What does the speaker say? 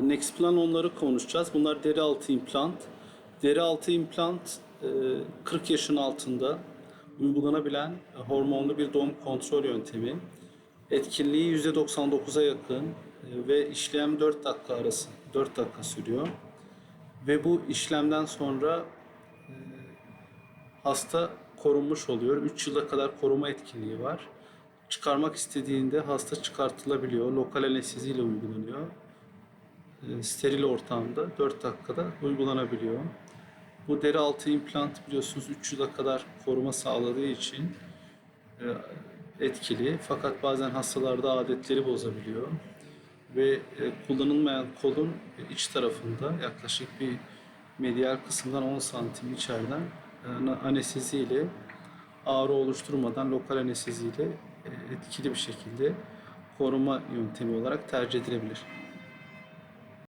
Nexplan onları konuşacağız. Bunlar deri altı implant. Deri altı implant e, 40 yaşın altında uygulanabilen hormonlu bir doğum kontrol yöntemi. Etkinliği %99'a yakın e, ve işlem 4 dakika arası 4 dakika sürüyor. Ve bu işlemden sonra e, hasta korunmuş oluyor. 3 yıla kadar koruma etkinliği var. Çıkarmak istediğinde hasta çıkartılabiliyor. Lokal anesteziyle uygulanıyor. E, steril ortamda 4 dakikada uygulanabiliyor. Bu deri altı implant biliyorsunuz 3 yıla kadar koruma sağladığı için e, etkili. Fakat bazen hastalarda adetleri bozabiliyor. Ve e, kullanılmayan kolun iç tarafında yaklaşık bir medial kısımdan 10 santim içeriden e, anesteziyle ağrı oluşturmadan lokal anesteziyle e, etkili bir şekilde koruma yöntemi olarak tercih edilebilir.